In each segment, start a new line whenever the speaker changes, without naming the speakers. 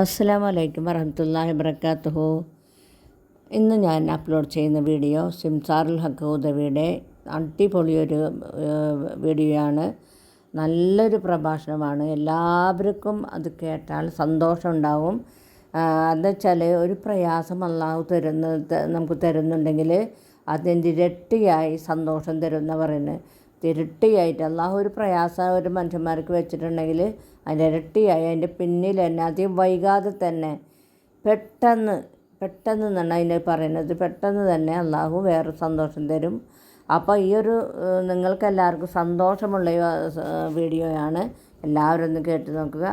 അസ്സാം വലൈക്കും വറഹമത്തല്ലാഹി വർക്കാത്തുഹു ഇന്ന് ഞാൻ അപ്ലോഡ് ചെയ്യുന്ന വീഡിയോ സിംസാറുൽ ഹക്ക് ഉദവിയുടെ അടിപൊളിയൊരു വീഡിയോ വീഡിയോയാണ്. നല്ലൊരു പ്രഭാഷണമാണ്. എല്ലാവർക്കും അത് കേട്ടാൽ സന്തോഷമുണ്ടാവും എന്ന് വെച്ചാൽ ഒരു പ്രയാസം അള്ളാഹു തരുന്ന നമുക്ക് തരുന്നുണ്ടെങ്കിൽ അതിന്റെ ഇരട്ടിയായി സന്തോഷം തരുന്ന പറയുന്നത് ഇരട്ടിയായിട്ട് അള്ളാഹു ഒരു പ്രയാസം ഒരു മനുഷ്യന്മാർക്ക് വെച്ചിട്ടുണ്ടെങ്കിൽ അതിന്റെ ഇരട്ടിയായി. അതിന്റെ പിന്നിൽ തന്നെ അധികം വൈകാതെ തന്നെ പെട്ടെന്ന് പെട്ടെന്ന് എന്നാണ് അതിനെ പറയുന്നത്. പെട്ടെന്ന് തന്നെ അള്ളാഹു വേറെ സന്തോഷം തരും. അപ്പോൾ ഈ ഒരു നിങ്ങൾക്ക് എല്ലാവർക്കും സന്തോഷമുള്ള വീഡിയോയാണ്. എല്ലാവരും ഒന്ന് കേട്ട് നോക്കുക.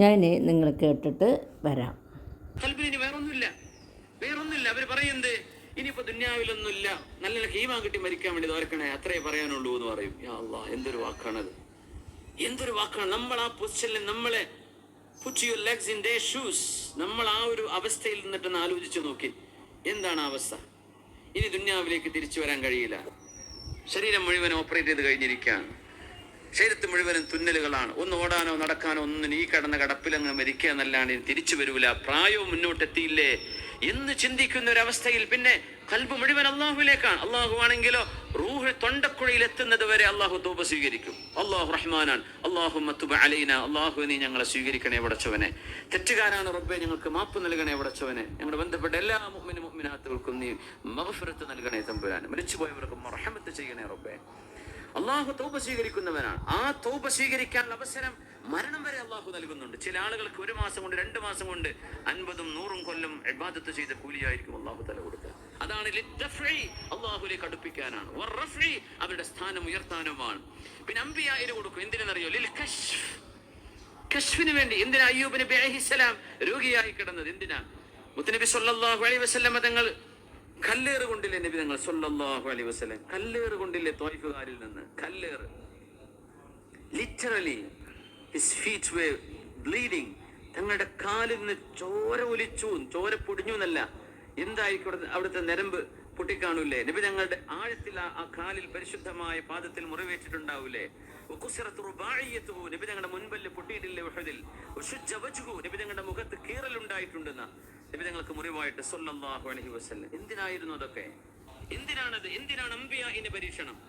ഞാൻ നിങ്ങൾ കേട്ടിട്ട് വരാം.
വേറൊന്നുമില്ല. വേറൊന്നുമില്ല. അവർ പറയുന്നത് ഇനിയിപ്പോ ദുന്യാവിലൊന്നുമില്ല. നല്ല ഹീമാ കിട്ടി മരിക്കാൻ വേണ്ടി തോരക്കണേ അത്രേ പറയാനുള്ളൂ എന്ന് പറയും. എന്തൊരു വാക്കാണത്. എന്തൊരു വാക്കാണ്? നമ്മൾ ആ പൊസിഷനിൽ നമ്മളെ put legs in the shoes നമ്മൾ ആ ഒരു അവസ്ഥയിൽ നിന്നിട്ടൊന്ന് ആലോചിച്ചു നോക്കി. എന്താണ് അവസ്ഥ? ഇനി ദുന്യാവിലേക്ക് തിരിച്ചു വരാൻ കഴിയില്ല. ശരീരം മുഴുവൻ ഓപ്പറേറ്റ് ചെയ്ത് കഴിഞ്ഞിരിക്കുകയാണ്. ശരീരത്ത് മുഴുവനും തുന്നലുകളാണ്. ഒന്ന് ഓടാനോ നടക്കാനോ ഒന്നും ഈ കടന്ന കടപ്പിലങ്ങ് മരിക്കുക എന്നല്ലാണ്ട് തിരിച്ചു വരൂല. പ്രായവും മുന്നോട്ടെത്തിയില്ലേ എന്ന് ചിന്തിക്കുന്ന ഒരവസ്ഥയിൽ പിന്നെ കൽബ് മുഴുവൻ അള്ളാഹുവിലേക്കാണ് അള്ളാഹു ആണെങ്കിലോ റൂഹ് തൊണ്ടക്കുഴയിൽ എത്തുന്നത് വരെ അള്ളാഹു തൂബ സ്വീകരിക്കും. അള്ളാഹു റഹ്മാനാണ്. അള്ളാഹു മത്തുബ അലൈന. അള്ളാഹു നീ ഞങ്ങളെ സ്വീകരിക്കണേ വടച്ചവനെ തെറ്റുകാരാണ് റബ്ബെ ഞങ്ങൾക്ക് മാപ്പ് നൽകണേ വടച്ചവനെ ഞങ്ങളുടെ ബന്ധപ്പെട്ട എല്ലാ മുഅ്മിനും മുഅ്മിനാത്തുകൾക്കും നീ മഹഫുരത്ത് നൽകണേ തമ്പുരാൻ മരിച്ചുപോയവർക്കും റഹമത്ത് ചെയ്യണേ റബ്ബെ. അള്ളാഹു തൗബ സ്വീകരിക്കുന്നവനാണ്. ആ തൗബ സ്വീകരിക്കാനുള്ള അവസരം മരണം വരെ അള്ളാഹു നൽകുന്നുണ്ട്. ചില ആളുകൾക്ക് ഒരു മാസം കൊണ്ട് രണ്ട് മാസം കൊണ്ട് അൻപതും നൂറും കൊല്ലം ഇബാദത്ത് ചെയ്ത കൂലിയായിരിക്കും അള്ളാഹു തല കൊടുക്കുക അതാണ് അള്ളാഹുലേക്ക് അടുപ്പിക്കാനാണ് അവരുടെ സ്ഥാനം ഉയർത്താനുമാണ്. പിന്നെ അമ്പിയായിന് കൊടുക്കും. എന്തിനെന്നറിയോ? ലിൽ വേണ്ടി എന്തിനാ അയ്യൂബ് നബി അഹിസ്സലാം രോഗിയായി കിടന്നത്? എന്തിനാ? മുത്തനബി സൊല്ലാഹു അലൈ വസ്ലമ തങ്ങൾ കല്ലേറ് കൊണ്ടില്ലേ നബി തങ്ങൾ? സൊല്ലാഹു അലൈ വസ്ലം കല്ലേറ് കൊണ്ടില്ലേ തോയ്ഫുകാരിൽ നിന്ന്? കല്ലേറ്. Literally his feet were bleeding തങ്ങളുടെ കാലിൽ നിന്ന് ചോര ഒലിച്ചു. ചോര പൊടിഞ്ഞു എന്നല്ല. എന്തായിരിക്കും അവിടുത്തെ നരമ്പ് പൊട്ടിക്കാണൂലേ നബി തങ്ങളുടെ ആഴത്തിൽ ആ- കാലിൽ പരിശുദ്ധമായ പാദത്തിൽ മുറിവേറ്റിട്ടുണ്ടാവൂലേ? നബി തങ്ങളുടെ മുൻപല്ല് പൊട്ടിയിട്ടില്ലേ ഉഹദിൽ? നബി ഞങ്ങളുടെ മുഖത്ത് കീറലുണ്ടായിട്ടുണ്ടെന്ന നബി ഞങ്ങൾക്ക് മുറിവായിട്ട് സല്ലല്ലാഹു അലൈഹി വസല്ലം. എന്തിനായിരുന്നു അതൊക്കെ? എന്തിനാണത്? എന്തിനാണ് അമ്പിയാഇന്റെ പരീക്ഷണം.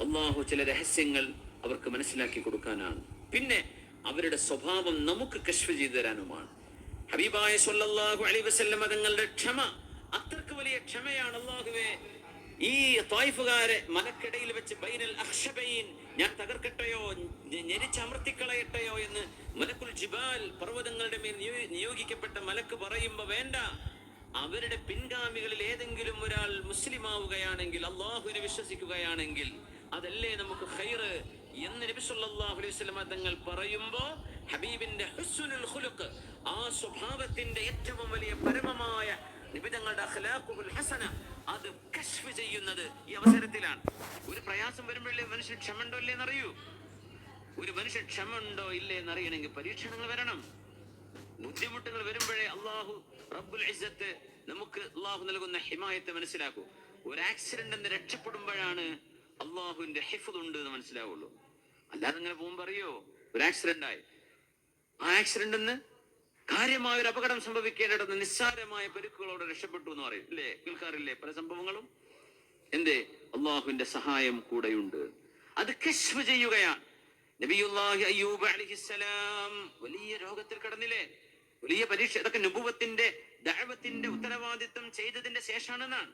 അള്ളാഹു ചില രഹസ്യങ്ങൾ അവർക്ക് മനസ്സിലാക്കി കൊടുക്കാനാണ്. പിന്നെ അവരുടെ സ്വഭാവം നമുക്ക് കശ്വ ചെയ്തു തരാനുമാണ്. ഹബീബായ സല്ലല്ലാഹു അലൈഹി വസല്ലം തങ്ങളുടെ ക്ഷമ അത്രയ്ക്ക് വലിയ ക്ഷമയാണ് അള്ളാഹുവേ ഈ തായിഫുകാരെ മലക്കിടയിൽ വെച്ച് ബൈനൽ അക്ഷബൈൻ ഞാൻ തകർക്കട്ടെയോ ഞെരിച്ചമർത്തിക്കളയട്ടെയോ എന്ന് മലക്കുൽ ജിബാൽ പർവതങ്ങളുടെ മേൽ നിയോഗിക്കപ്പെട്ട മലക്ക് പറയുമ്പോ വേണ്ട. അവരുടെ പിൻഗാമികളിൽ ഏതെങ്കിലും ഒരാൾ മുസ്ലിം ആവുകയാണെങ്കിൽ അള്ളാഹുവിനെ വിശ്വസിക്കുകയാണെങ്കിൽ അതല്ലേ നമുക്ക് ഹൈറ് എന്ന് നബി സല്ലല്ലാഹു അലൈഹി വസല്ലം തങ്ങൾ പറയുമ്പോൾ ഹബീബിന്റെ ഹുസ്നുൽ ഖുലുഖ് ആ സ്വഭാവത്തിന്റെ ഏറ്റവും വലിയ പരമമായ നിബിതങ്ങളുടെ അഖ്ലാഖുൽ ഹസന അത് കശ്ഫ് ചെയ്യുന്നത് ഈ അവസരത്തിലാണ്. ഒരു പ്രയാസം വരുമ്പോഴേ മനുഷ്യൻ ക്ഷമണ്ടോ ഇല്ലേ എന്നറിയൂ ഒരു മനുഷ്യൻ ക്ഷമണ്ടോ ഇല്ലേ എന്നറിയണമെങ്കിൽ പരീക്ഷണങ്ങൾ വരണം. ബുദ്ധിമുട്ടുകൾ വരുമ്പോഴേ അള്ളാഹു റബ്ബുൽ ഇസ്സത്ത് നമുക്ക് അള്ളാഹു നൽകുന്ന ഹിമായത്തെ മനസ്സിലാക്കൂ. ഒരു ആക്സിഡന്റ് എന്ന് രക്ഷപ്പെടുമ്പോഴാണ് അള്ളാഹുവിന്റെ ഹിഫുദ് ഉണ്ട് എന്ന് മനസ്സിലാവുള്ളൂ. അല്ലാതെ അങ്ങനെ പോകുമ്പോ അറിയോ? ഒരു ആക്സിഡന്റ് ആയി. ആ ആക്സിഡന്റ് എന്ന് കാര്യമായ ഒരു അപകടം സംഭവിക്കേണ്ടിടത്ത് നിസ്സാരമായ പെരുക്കുകളോട് രക്ഷപ്പെട്ടു എന്ന് പറയും. ഇല്ലേ? കേൾക്കാറില്ലേ? പല സംഭവങ്ങളും. എന്തേ? അള്ളാഹുവിന്റെ സഹായം കൂടെയുണ്ട്. അത് കശ്വ ചെയ്യുകയാണ്. നബിയുല്ലാഹി അയ്യൂബ് അലിഹിസ്സലാം വലിയ രോഗത്തിൽ കടന്നില്ലേ? വലിയ പരീക്ഷ ഇതൊക്കെ നുബുവത്തിന്റെ ദഅവത്തിന്റെ ഉത്തരവാദിത്വം ചെയ്തതിന്റെ ശേഷമാണെന്നാണ്.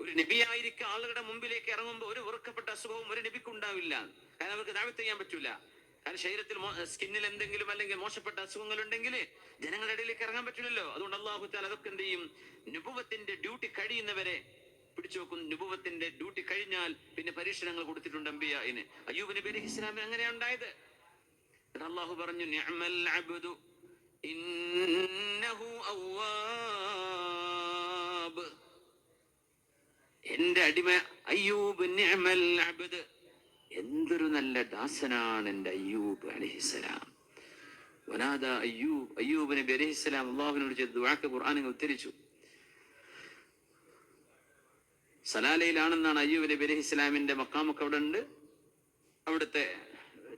ഒരു നബിയായിരിക്കും ആളുകളുടെ മുമ്പിലേക്ക് ഇറങ്ങുമ്പോൾ ഒരു വെറുക്കപ്പെട്ട അസുഖവും ഒരു നബിക്ക് ഉണ്ടാവില്ല കാരണം അവർക്ക് ദാവത്ത് ചെയ്യാൻ പറ്റൂല. കാരണം ശരീരത്തിൽ സ്കിന്നിൽ എന്തെങ്കിലും അല്ലെങ്കിൽ മോശപ്പെട്ട അസുഖങ്ങൾ ഉണ്ടെങ്കിൽ ജനങ്ങളുടെ ഇടയിലേക്ക് ഇറങ്ങാൻ പറ്റില്ലല്ലോ. അതുകൊണ്ട് അള്ളാഹു താല അതൊക്കെ എന്ത് ചെയ്യും? നുപുവത്തിന്റെ ഡ്യൂട്ടി കഴിയുന്നവരെ പിടിച്ചു വെക്കും. നുപുവത്തിന്റെ ഡ്യൂട്ടി കഴിഞ്ഞാൽ പിന്നെ പരീക്ഷണങ്ങൾ കൊടുത്തിട്ടുണ്ട് അമ്പിയ ഇന് അയ്യൂബ് നബി അലി ഇസ്ലാമി അങ്ങനെയാണ് ഉണ്ടായത്. അള്ളാഹു പറഞ്ഞു അബ്ദു ഇന്നഹു എന്റെ അടിമ അയ്യൂബ് അബ്ദ്. എന്തൊരു നല്ല ദാസനാണ് എന്റെ അയ്യൂബ് അലൈഹിസ്സലാം. വനാദ അയ്യൂബ് അയ്യൂബ് നബി അലഹിസ്സലാം അള്ളാഹുവിനോട് ചെയ്ത് വാക്ക് ഖുർആാനങ്ങൾ ഉദ്ധരിച്ചു. സലാലയിലാണെന്നാണ് അയ്യൂബ് നബി അലൈഹി ഇസ്ലാമിന്റെ മക്കാമൊക്കെ അവിടെ ഉണ്ട്. അവിടുത്തെ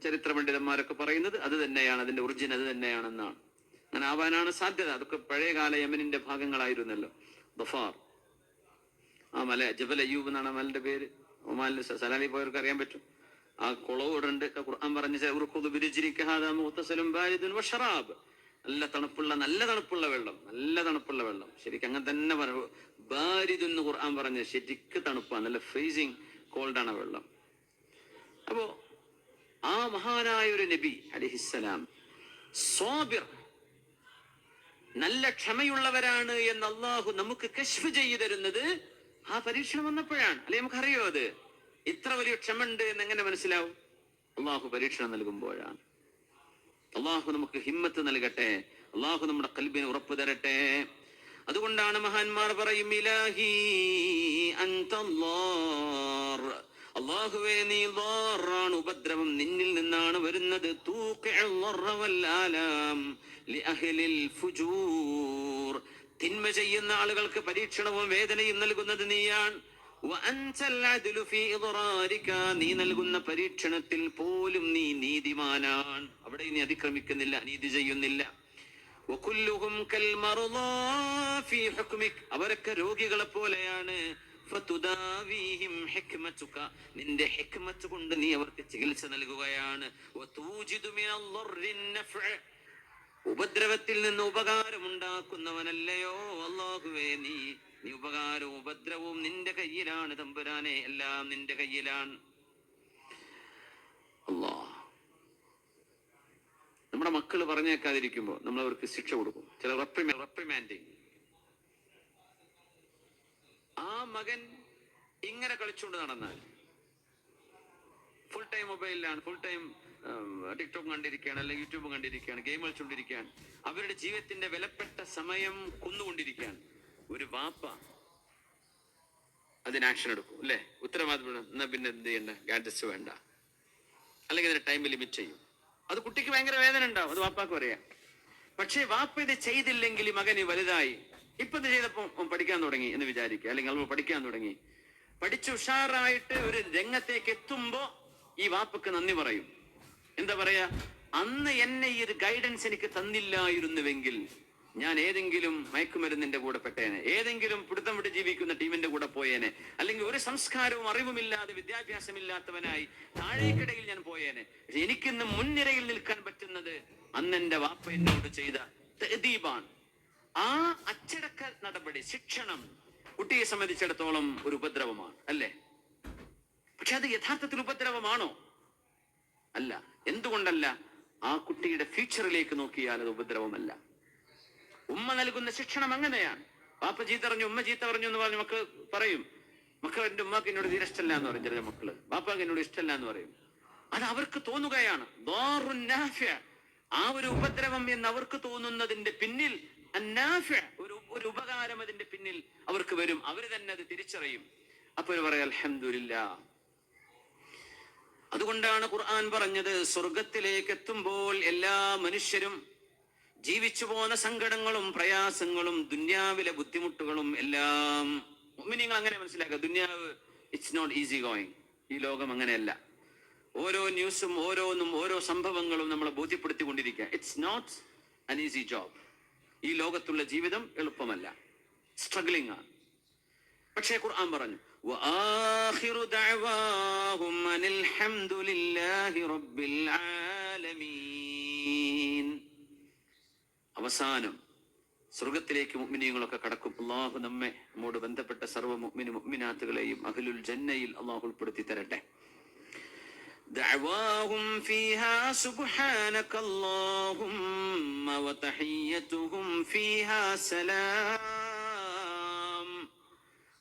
ചരിത്ര പണ്ഡിതന്മാരൊക്കെ പറയുന്നത് അത് തന്നെയാണ് അതിന്റെ ഒറിജിൻ അത് തന്നെയാണെന്നാണ്. അങ്ങനെ ആവാനാണ് സാധ്യത. അതൊക്കെ പഴയകാല യമനിന്റെ ഭാഗങ്ങളായിരുന്നല്ലോ. ബഫാർ ആ മല ജബൽ അയ്യൂബ് എന്നാണ് ആ മലന്റെ പേര്. ഒമാനിൽ സലാലി പോയവർക്ക് അറിയാൻ പറ്റും. ആ കുളവുടണ്ട് ഖുർആൻ പറഞ്ഞ "ഉർഖുദ് ബിരിജ്ലിക ഹാദാ മുഗ്തസലും ബാരിദുൻ വശറാബ് നല്ല തണുപ്പുള്ള നല്ല തണുപ്പുള്ള വെള്ളം. നല്ല തണുപ്പുള്ള വെള്ളം. ശരിക്കും അങ്ങനെ തന്നെ പറഞ്ഞു ബാരിദ് ഖുർആൻ പറഞ്ഞ ശരിക്ക് തണുപ്പാണ് നല്ല ഫ്രീസിങ് കോൾഡാണ് വെള്ളം. അപ്പോ ആ മഹാനായ ഒരു നബി അലിഹിസ്സലാം സോബിർ നല്ല ക്ഷമയുള്ളവരാണ് എന്ന് അള്ളാഹു നമുക്ക് കശ്ഫ് ചെയ്തു തരുന്നത് ആ പരീക്ഷണം വന്നപ്പോഴാണ്. അല്ലെ നമുക്കറിയോ അത്? ഇത്ര വലിയ ക്ഷമ ഉണ്ട് എന്ന് എങ്ങനെ മനസ്സിലാവും? അള്ളാഹു പരീക്ഷണം നൽകുമ്പോഴാണ്. അള്ളാഹു നമുക്ക് ഹിമ്മത്ത് നൽകട്ടെ. അള്ളാഹു നമ്മുടെ കൽബിന് ഉറപ്പ് തരട്ടെ. അതുകൊണ്ടാണ് മഹാന്മാർ പറയും ഇലാഹി. അള്ളാഹുവേ നീ ലോറാണ് ഉപദ്രവം നിന്നിൽ നിന്നാണ് വരുന്നത്. തിന്മ ചെയ്യുന്ന ആളുകൾക്ക് പരീക്ഷണവും വേദനയും നൽകുന്നത് നീയാണ്. നീ നൽകുന്ന പരീക്ഷണത്തിൽ പോലും നീ നീതിമാനാണ് അവിടെ നീ അതിക്രമിക്കുന്നില്ല നീതി ചെയ്യുന്നില്ല. അവരൊക്കെ രോഗികളെ പോലെയാണ്. നിന്റെ ഹെക്മത്ത് കൊണ്ട് നീ അവർക്ക് ചികിത്സ നൽകുകയാണ്. ഉപദ്രവത്തിൽ നിന്ന് ഉപകാരം ഉണ്ടാക്കുന്നവനല്ലയോ അള്ളാഹുവേ നീ നീ ഉപകാരവും ഉപദ്രവവും നിന്റെ കയ്യിലാണ് തമ്പുരാനെ എല്ലാം നിന്റെ കയ്യിലാണ്. നമ്മുടെ മക്കൾ പറഞ്ഞേക്കാതിരിക്കുമ്പോൾ നമ്മൾ അവർക്ക് ശിക്ഷ കൊടുക്കും. ചില റെപ്രിമാൻഡിങ് ആ മകൻ ഇങ്ങനെ കളിച്ചുകൊണ്ട് നടന്നാൽ ഫുൾ ടൈം മൊബൈലിലാണ് ഫുൾ ടൈം ടിക്ടോക്ക് കണ്ടിരിക്കുകയാണ് അല്ലെങ്കിൽ യൂട്യൂബ് കണ്ടിരിക്കുകയാണ് ഗെയിം കളിച്ചുകൊണ്ടിരിക്കുകയാണ്. അവരുടെ ജീവിതത്തിന്റെ വിലപ്പെട്ട സമയം കൊന്നുകൊണ്ടിരിക്കുകയാണ്. ഒരു വാപ്പ അതിന് ആക്ഷൻ എടുക്കും അല്ലേ? ഉത്തരവാദിത്തം എന്നാ പിന്നെ എന്ത് ചെയ്യണ്ട? ഗാഡ്ജറ്റ്സ് വേണ്ട. അല്ലെങ്കിൽ അതിന് ടൈം ലിമിറ്റ് ചെയ്യും. അത് കുട്ടിക്ക് ഭയങ്കര വേദന ഉണ്ടാവും അത് വാപ്പാക്ക് പറയാം. പക്ഷേ വാപ്പ ഇത് ചെയ്തില്ലെങ്കിൽ മകൻ വലുതായി. ഇപ്പൊ ഇത് ചെയ്തപ്പോ പഠിക്കാൻ തുടങ്ങി എന്ന് വിചാരിക്കുക. അല്ലെങ്കിൽ അവൾ പഠിക്കാൻ തുടങ്ങി. പഠിച്ച് ഉഷാറായിട്ട് ഒരു രംഗത്തേക്ക് എത്തുമ്പോ ഈ വാപ്പക്ക് നന്ദി പറയും. എന്താ പറയാ? അന്ന് എന്നെ ഈ ഒരു ഗൈഡൻസ് എനിക്ക് തന്നില്ലായിരുന്നുവെങ്കിൽ ഞാൻ ഏതെങ്കിലും മയക്കുമരുന്നിന്റെ കൂടെ പെട്ടേനെ ഏതെങ്കിലും പിടുത്തം വിട്ട് ജീവിക്കുന്ന ടീമിന്റെ കൂടെ പോയേനെ അല്ലെങ്കിൽ ഒരു സംസ്കാരവും അറിവുമില്ലാതെ വിദ്യാഭ്യാസമില്ലാത്തവനായി താഴേക്കിടയിൽ ഞാൻ പോയേനെ. എനിക്കിന്ന് മുൻനിരയിൽ നിൽക്കാൻ പറ്റുന്നത് അന്ന് എന്റെ വാപ്പ എന്നോട് ചെയ്ത ദീപാണ് ആ അച്ചടക്ക നടപടി ശിക്ഷണം കുട്ടിയെ സംബന്ധിച്ചിടത്തോളം ഒരു ഉപദ്രവമാണ് അല്ലേ? പക്ഷെ അത് യഥാർത്ഥത്തിൽ ഉപദ്രവമാണോ? അല്ല. എന്തുകൊണ്ടല്ല ആ കുട്ടിയുടെ ഫ്യൂച്ചറിലേക്ക് നോക്കിയാൽ അത് ഉപദ്രവമല്ല? ഉമ്മ നൽകുന്ന ശിക്ഷണം അങ്ങനെയാണ്. പാപ്പ ചീത്ത പറഞ്ഞു ഉമ്മ ചീത്ത പറഞ്ഞു എന്ന് പറഞ്ഞ് മക്കൾ പറയും. മക്കൾ എന്റെ ഉമ്മാക്ക് എന്നോട് തീരഷ്ടല്ല എന്ന് പറയും ചില മക്കൾ. പാപ്പാക്ക് എന്നോട് ഇഷ്ടമല്ല എന്ന് പറയും. അത് അവർക്ക് തോന്നുകയാണ്. ആ ഒരു ഉപദ്രവം എന്ന് അവർക്ക് തോന്നുന്നതിന്റെ പിന്നിൽ ഒരു ഒരു ഉപകാരം അതിന്റെ പിന്നിൽ അവർക്ക് വരും. അവർ തന്നെ അത് തിരിച്ചറിയും. അപ്പൊ ഒരു പറയാം അലഹമില്ല അതുകൊണ്ടാണ് ഖുർആൻ പറഞ്ഞത് സ്വർഗത്തിലേക്ക് എത്തുമ്പോൾ എല്ലാ മനുഷ്യരും ജീവിച്ചു പോന്ന സങ്കടങ്ങളും പ്രയാസങ്ങളും ദുന്യാവിലെ ബുദ്ധിമുട്ടുകളും എല്ലാം നിങ്ങൾ അങ്ങനെ മനസ്സിലാക്കുക. ദുന്യാവ് ഇറ്റ്സ് നോട്ട് ഈസി ഗോയിങ് ഈ ലോകം അങ്ങനെയല്ല. ഓരോ ന്യൂസും ഓരോന്നും ഓരോ സംഭവങ്ങളും നമ്മളെ ബോധ്യപ്പെടുത്തിക്കൊണ്ടിരിക്കുക. It's not an easy job ഈ ലോകത്തുള്ള ജീവിതം എളുപ്പമല്ല. സ്ട്രഗ്ലിംഗ് ആണ്. പക്ഷേ ഖുർആൻ പറഞ്ഞു അനിൽ റബ്ബിൽ ആലമീൻ. അവസാനം സ്വർഗത്തിലേക്ക് മുഅ്മിനീങ്ങളൊക്കെ കടക്കും അള്ളാഹു നമ്മെ നമ്മോട് ബന്ധപ്പെട്ട സർവ്വ മുഅ്മിനു മുഅ്മിനാത്തുകളെയും അഹ്ലുൽ ജന്നയിൽ അള്ളാഹു ഉൾപ്പെടുത്തി തരട്ടെ دعواهم فيها سبحانك اللهم وتحيتهم فيها سلام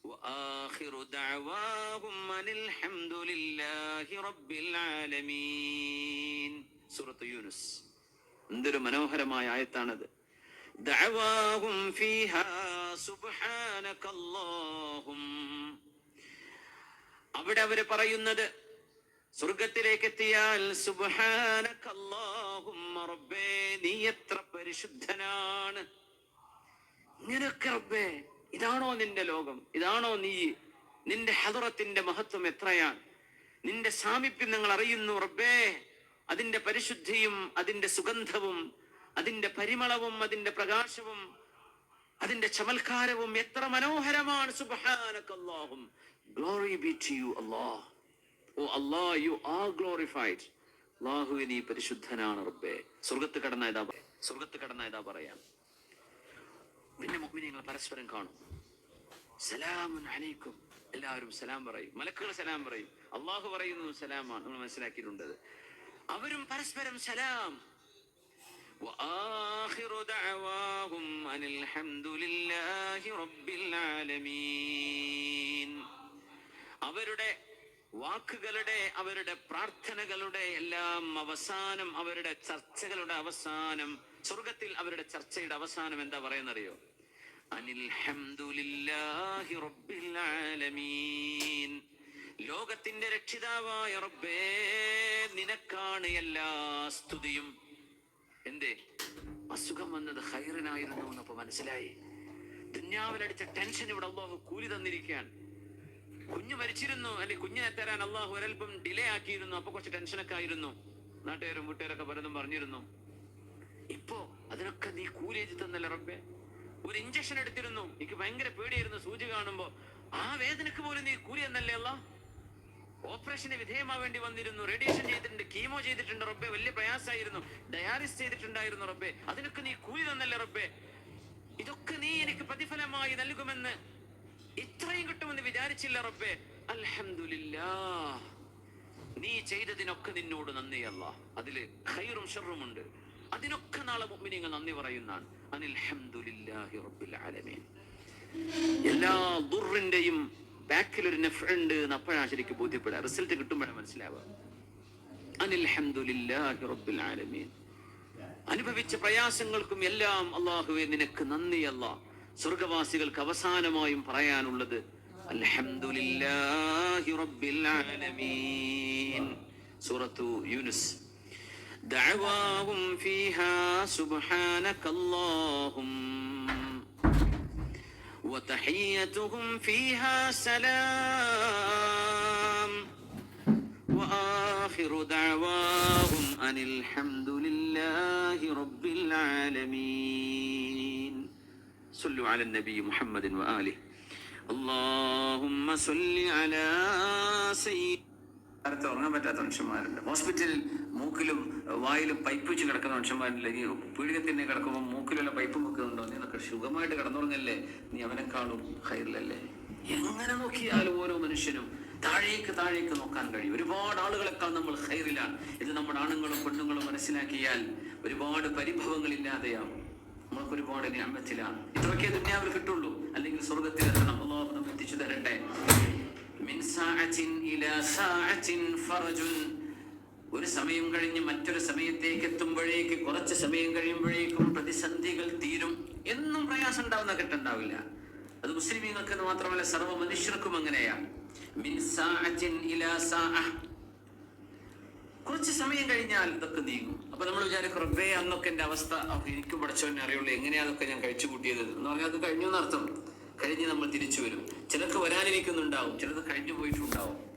وآخر دعواهم أن الحمد لله رب العالمين سورة يونس എന്തൊരു മനോഹരമായ ആയത്താണത്. ഫീഹാ സുബ്ഹാനകല്ലാഹും അവിടെ അവർ പറയുന്നത് സ്വർഗത്തിലേക്ക് എത്തിയാൽ സുബ്ഹാനകല്ലാഹും റബ്ബേ നീ എത്ര പരിശുദ്ധനാണ്. നിനക്ക് റബ്ബേ ഇതാണോ നിന്റെ ലോകം? ഇതാണോ നീ? നിന്റെ ഹദറത്തിന്റെ മഹത്വം എത്രയാണ്? നിന്റെ സാമീപ്യം നിങ്ങൾ അറിയുന്നു റബ്ബേ. അതിന്റെ പരിശുദ്ധിയും അതിന്റെ സുഗന്ധവും അതിന്റെ പരിമളവും അതിന്റെ പ്രകാശവും അതിന്റെ ചമൽക്കാരവും എത്ര മനോഹരമാണ്. സുബ്ഹാനക്കല്ലാഹും. നീ പരിശുദ്ധനാണ് റബ്ബേ. സ്വർഗത്ത് കടന്ന ഇതാ സ്വർഗത്ത് കടന്ന ഇതാ പറയാം. പിന്നെ മുഅ്മിനീങ്ങൾ പരസ്പരം കാണും. സലാമുൻ അലൈക്കും. എല്ലാവരും സലാം പറയും. മലക്കുകൾ സലാം പറയും. അള്ളാഹു പറയുന്നു സലാമാണ്. നമ്മൾ മനസ്സിലാക്കിയിട്ടുണ്ട് അത്. അവരും പരസ്പരം സലാം وآخر دعواهم أن الحمد لله رب العالمين അവരുടെ വാക്കുകളുടെ അവരുടെ പ്രാർത്ഥനകളുടെ എല്ലാം അവസാനം അവരുടെ ചർച്ചകളുടെ അവസാനം സ്വർഗത്തിൽ അവരുടെ ചർച്ചയുടെ അവസാനം എന്താ പറയുന്നറിയോ അനിൽ ഹംദുലില്ലാഹി റബ്ബിൽ ആലമീൻ ലോകത്തിന്റെ രക്ഷിതാവായ റബ്ബേ നിനക്കാണ് എല്ലാ സ്തുതിയും. എന്തേ? അസുഖം വന്നത് ഹൈറിനായിരുന്നു എന്നപ്പോ മനസ്സിലായി. ദുന്യാവിലടിച്ച ടെൻഷൻ ഇവിടെ അള്ളാഹു കൂലി തന്നിരിക്കുകയാണ്. കുഞ്ഞു മരിച്ചിരുന്നു അല്ലെ കുഞ്ഞിനെ തരാൻ അള്ളാഹു ഒരൽപ്പം ഡിലേ ആക്കിയിരുന്നു അപ്പൊ കുറച്ച് ടെൻഷനൊക്കെ ആയിരുന്നു. നാട്ടുകാരും വീട്ടുകാരൊക്കെ പലതും പറഞ്ഞിരുന്നു. ഇപ്പോ അതിനൊക്കെ നീ കൂലി എഴുതി തന്നല്ലേ റബ്ബേ? ഒരു ഇഞ്ചക്ഷൻ എടുത്തിരുന്നു. എനിക്ക് ഭയങ്കര പേടിയായിരുന്നു സൂചി കാണുമ്പോ. ആ വേദനക്ക് പോലും നീ കൂലി എന്നല്ലേ അല്ല ഓപ്പറേഷന് വിധേയമാവേണ്ടി വന്നിരുന്നു. റേഡിയേഷൻ ചെയ്തിട്ടുണ്ട് കീമോ ചെയ്തിട്ടുണ്ട് റബ്ബെ. വലിയ പ്രയാസമായിരുന്നു ഡയാലിസ് ചെയ്തിട്ടുണ്ടായിരുന്നു റബ്ബെ. അതിനൊക്കെ നീ കൂലി തന്നല്ലേ റബ്ബെ? ഇതൊക്കെ നീ എനിക്ക് പ്രതിഫലമായി നൽകുമെന്ന് ഇത്രയും കിട്ടുമെന്ന് വിചാരിച്ചില്ല റബ്ബെ. അൽഹംദുലില്ലാ നീ ചെയ്തതിനൊക്കെ നിന്നോട് നന്ദിയല്ല അതിൽ ഖൈറും ഷെറുമുണ്ട് അതിനൊക്കെ നാളെ മുമ്പിനിങ്ങൾ നന്ദി പറയുന്നതാണ്. അനിൽ ഹംദുലില്ലാഹി റബ്ബിൽ ആലമീൻ. എല്ലാ ദുറിന്റെയും ബാക്കിൽ ഒരു നെഫ് ഉണ്ട് എന്ന് അപ്പോഴാണ് ശരിക്കും ബോധ്യപ്പെടുക. റിസൾട്ട് കിട്ടുമ്പോഴാണ് മനസ്സിലാവുക. റബ്ബിൽ ആലമീൻ അനുഭവിച്ച പ്രയാസങ്ങൾക്കും എല്ലാം അള്ളാഹുവെ നിനക്ക് നന്ദി അല്ല. സ്വർഗവാസികൾക്ക് അവസാനമായും പറയാനുള്ളത് അൽഹംദുലില്ലാഹി റബ്ബിൽ ആലമീൻ സൂറത്തു യൂനുസ്. ഫീഹാ സുബ്ഹാനക وتحيتهم فيها سلام. وآخر دعواهم أن الحمد لله رب العالمين. صلوا على النبي محمد وآله. اللهم صل على سيد കാലത്ത് ഉറങ്ങാൻ പറ്റാത്ത മനുഷ്യന്മാരുണ്ട്. ഹോസ്പിറ്റലിൽ മൂക്കിലും വായിലും പൈപ്പ് വെച്ച് കിടക്കുന്ന മനുഷ്യന്മാരുണ്ട്. നീ പീഡികത്തിന് കിടക്കുമ്പോൾ മൂക്കിലുള്ള പൈപ്പ് മുക്കുന്നുണ്ടോ? നീ സുഖമായിട്ട് കിടന്നുറങ്ങല്ലേ? നീ അവനെക്കാളും ഹൈറിലല്ലേ? എങ്ങനെ നോക്കിയാലും ഓരോ മനുഷ്യനും താഴേക്ക് താഴേക്ക് നോക്കാൻ കഴിയും. ഒരുപാട് ആളുകളെക്കാൾ നമ്മൾ ഹൈറിലാണ്. ഇത് നമ്മുടെ ആണുങ്ങളും പെണ്ണുങ്ങളും മനസ്സിലാക്കിയാൽ ഒരുപാട് പരിഭവങ്ങൾ ഇല്ലാതെയാവും നമ്മൾക്ക് ഒരുപാട് ഞാമത്തിലാണ്. ഇത്രക്കേ ദുന്യാവിൽ കിട്ടുള്ളൂ. അല്ലെങ്കിൽ സ്വർഗത്തിലെത്തണം അള്ളാഹു എത്തിച്ചു തരട്ടെ. മിൻ ഒരു സമയം കഴിഞ്ഞ് മറ്റൊരു സമയത്തേക്ക് എത്തുമ്പോഴേക്ക് കുറച്ച് സമയം കഴിയുമ്പോഴേക്കും പ്രതിസന്ധികൾ തീരും എന്നും പ്രയാസം ഉണ്ടാവുന്ന കെട്ടുണ്ടാവില്ല അത് മുസ്ലിമീങ്ങൾക്ക് മാത്രമല്ല സർവ മനുഷ്യർക്കും അങ്ങനെയാണ് കുറച്ച് സമയം കഴിഞ്ഞാൽ ഇതൊക്കെ നീങ്ങും. അപ്പൊ നമ്മൾ വിചാരിക്കും റബ്ബേ അന്നൊക്കെ എന്റെ അവസ്ഥ എനിക്ക് പഠിച്ചവനെ അറിയുള്ളൂ. എങ്ങനെയാ ഞാൻ കഴിച്ചു കൂട്ടിയത്? എന്ന് പറഞ്ഞാൽ അത് കഴിഞ്ഞു എന്നർത്ഥം. കഴിഞ്ഞ് നമ്മൾ തിരിച്ചു വരും. ചിലർക്ക് വരാനിരിക്കുന്നുണ്ടാവും. ചിലത് കഴിഞ്ഞു പോയിട്ടുണ്ടാവും.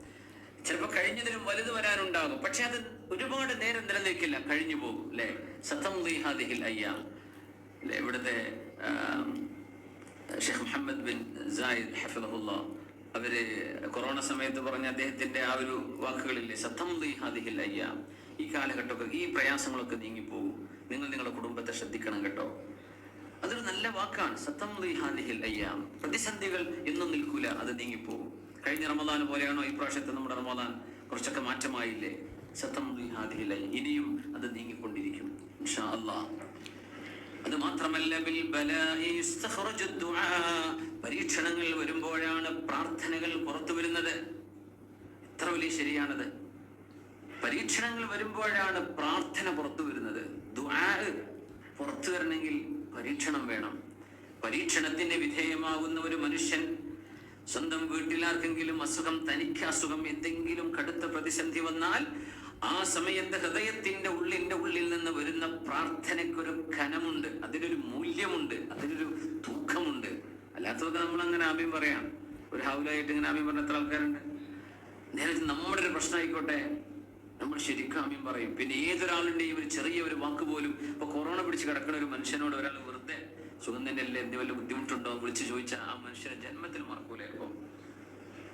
ചിലപ്പോൾ കഴിഞ്ഞതിലും വലുത് വരാനുണ്ടാകും. പക്ഷെ അത് ഒരുപാട് നേരം നിലനിൽക്കില്ല. കഴിഞ്ഞു പോകും അല്ലെ? സത്തം ഹാദിഹിൽ അയ്യാം. അല്ലെ? ഇവിടുത്തെ ഷെയ്ഖ് മുഹമ്മദ് ബിൻ സായിദ് ഹഫിദുല്ല അവർ കൊറോണ സമയത്ത് പറഞ്ഞ അദ്ദേഹത്തിന്റെ ആ ഒരു വാക്കുകളില്ലേ? സത്തം ഹാദിഹിൽ അയ്യാം. ഈ കാലഘട്ടമൊക്കെ ഈ പ്രയാസങ്ങളൊക്കെ നീങ്ങിപ്പോകും. നിങ്ങൾ നിങ്ങളുടെ കുടുംബത്തെ ശ്രദ്ധിക്കണം കേട്ടോ. അതൊരു നല്ല വാക്കാണ്. സത്തം ഹാദിഹിൽ അയ്യാം. പ്രതിസന്ധികൾ എന്നും നിൽക്കൂല അത് നീങ്ങിപ്പോകും. കഴിഞ്ഞ റമദാൻ പോലെയാണോ ഈ പ്രാവശ്യത്തെ നമ്മുടെ റമദാൻ? കുറച്ചൊക്കെ മാറ്റമായില്ലേ? സത്തം അയ്യാം ഇനിയും അത് നീങ്ങിക്കൊണ്ടിരിക്കും. ഇൻഷാ അള്ളാഹ് അത് മാത്രമല്ല. പരീക്ഷണങ്ങൾ വരുമ്പോഴാണ് പ്രാർത്ഥനകൾ പുറത്തു വരുന്നത്. എത്ര വലിയ ശരിയാണത്. പരീക്ഷണങ്ങൾ വരുമ്പോഴാണ് പ്രാർത്ഥന പുറത്തു വരുന്നത്. പുറത്തു വരണമെങ്കിൽ പരീക്ഷണം വേണം. പരീക്ഷണത്തിന് വിധേയമാകുന്ന ഒരു മനുഷ്യൻ സ്വന്തം വീട്ടിലാർക്കെങ്കിലും അസുഖം തനിക്ക് അസുഖം എന്തെങ്കിലും കടുത്ത പ്രതിസന്ധി വന്നാൽ ആ സമയത്ത് ഹൃദയത്തിന്റെ ഉള്ളിന്റെ ഉള്ളിൽ നിന്ന് വരുന്ന പ്രാർത്ഥനയ്ക്കൊരു ഖനമുണ്ട് അതിനൊരു മൂല്യമുണ്ട് അതിനൊരു തൂക്കമുണ്ട്. അല്ലാത്തതൊക്കെ നമ്മൾ അങ്ങനെ ആമ്യം പറയാം. ഒരു ഹൗലായിട്ട് ഇങ്ങനെ ആമ്യം പറഞ്ഞ എത്ര ആൾക്കാരുണ്ട്? നേരത്തെ നമ്മുടെ ഒരു പ്രശ്നമായിക്കോട്ടെ. നമ്മൾ ശരിക്കും ആമ്യം പറയും. പിന്നെ ഏതൊരാളുടെയും ഒരു ചെറിയ ഒരു വാക്ക് പോലും ഇപ്പൊ കൊറോണ പിടിച്ച് കിടക്കുന്ന ഒരു മനുഷ്യനോട് ഒരാൾ വെറുതെ സുഖം തന്നെയല്ലേ എന്ത് വല്ല ബുദ്ധിമുട്ടുണ്ടോ വിളിച്ച് ചോദിച്ചാൽ ആ മനുഷ്യനെ ജന്മത്തിൽ മറക്കൂല ഇപ്പൊ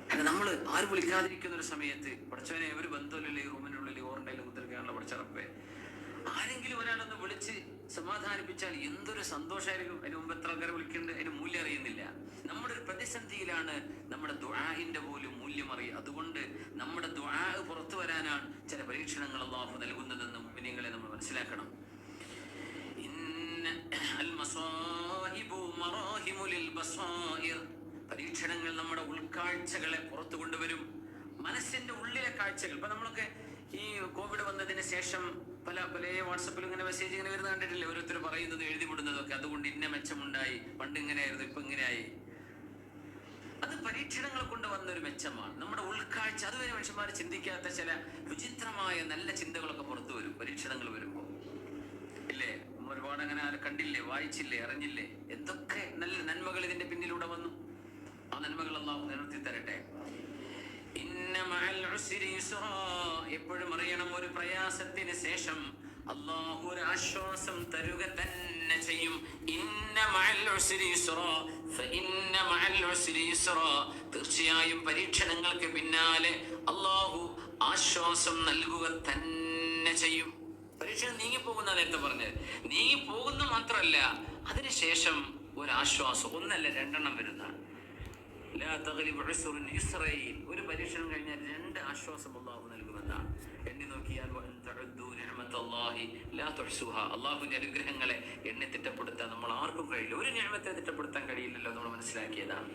കാരണം നമ്മൾ ആര് വിളിക്കാതിരിക്കുന്ന ഒരു സമയത്ത് പഠിച്ചവനെ ഒരു ബന്ധമില്ലല്ലോ റൂമിനുള്ളിൽ ഓറിന്റെ കുത്തിരിക്കാനുള്ള പഠിച്ചറപ്പേ ആരെങ്കിലും ഒരാളൊന്ന് വിളിച്ച് സമാധാനിപ്പിച്ചാൽ എന്തൊരു സന്തോഷമായിരിക്കും അതിന് മുമ്പ് എത്ര ആൾക്കാരെ വിളിക്കേണ്ടത് അതിന് മൂല്യം അറിയുന്നില്ല. നമ്മുടെ ഒരു പ്രതിസന്ധിയിലാണ് നമ്മുടെ ദ്വാഹിന്റെ പോലും മൂല്യം അറിയുക അതുകൊണ്ട് നമ്മുടെ ദുആ പുറത്തു വരാനാണ് ചില പരീക്ഷണങ്ങൾ അള്ളാഹു നൽകുന്നതെന്ന് മുഅ്മിനീങ്ങളെ നമ്മൾ മനസ്സിലാക്കണം. ബസായിർ പരീക്ഷണങ്ങൾ നമ്മുടെ ഉൾക്കാഴ്ചകളെ പുറത്തു കൊണ്ടുവരും. മനസ്സിന്റെ ഉള്ളിലെ കാഴ്ചകൾ. ഇപ്പൊ നമ്മളൊക്കെ ഈ കോവിഡ് വന്നതിന് ശേഷം പല പല വാട്സപ്പിൽ ഇങ്ങനെ മെസ്സേജ് ഇങ്ങനെ വരുന്ന കണ്ടിട്ടില്ലേ? ഓരോരുത്തർ പറയുന്നത് എഴുതി വിടുന്നതൊക്കെ. അതുകൊണ്ട് ഇന്ന മെച്ചമുണ്ടായി. പണ്ട് ഇങ്ങനെയായിരുന്നു ഇപ്പൊ ഇങ്ങനെയായി. അത് പരീക്ഷണങ്ങൾ കൊണ്ട് വന്ന ഒരു മെച്ചമാണ്. നമ്മുടെ ഉൾക്കാഴ്ച അതുവരെ മനുഷ്യന്മാർ ചിന്തിക്കാത്ത ചില വിചിത്രമായ നല്ല ചിന്തകളൊക്കെ പുറത്തു വരും പരീക്ഷണങ്ങൾ വരുമ്പോൾ. ഇല്ലേ? ഒരുപാട് അങ്ങനെ ആരും കണ്ടില്ലേ വായിച്ചില്ലേ അറിഞ്ഞില്ലേ? എന്തൊക്കെ നല്ല നന്മകൾ ഇതിന്റെ പിന്നിലൂടെ വന്നു. ആ നന്മകൾ അള്ളാഹു തരട്ടെ. എപ്പോഴും അറിയണം ഒരു പ്രയാസത്തിന് ശേഷം അള്ളാഹു ഒരു ആശ്വാസം തരുക തന്നെ ചെയ്യും. തീർച്ചയായും പരീക്ഷണങ്ങൾക്ക് പിന്നാലെ അള്ളാഹു ആശ്വാസം നൽകുക തന്നെ ചെയ്യും. പരീക്ഷണം നീങ്ങിപ്പോകുന്ന നേരത്തെ പറഞ്ഞത് നീങ്ങിപ്പോകുന്ന മാത്രമല്ല അതിനുശേഷം ഒരാശ്വാസം ഒന്നല്ല രണ്ടെണ്ണം വരുന്നതാണ്. ഒരു പരീക്ഷണം കഴിഞ്ഞാൽ രണ്ട് ആശ്വാസം അള്ളാഹു നൽകുമെന്നാണ് എണ്ണി നോക്കിയാൽ. അള്ളാഹുവിന്റെ അനുഗ്രഹങ്ങളെ എണ്ണി തിട്ടപ്പെടുത്താൻ നമ്മൾ ആർക്കും കഴിയില്ല ഒരു ഞാമത്തെ തിട്ടപ്പെടുത്താൻ കഴിയില്ലല്ലോ നമ്മൾ മനസ്സിലാക്കിയതാണ്.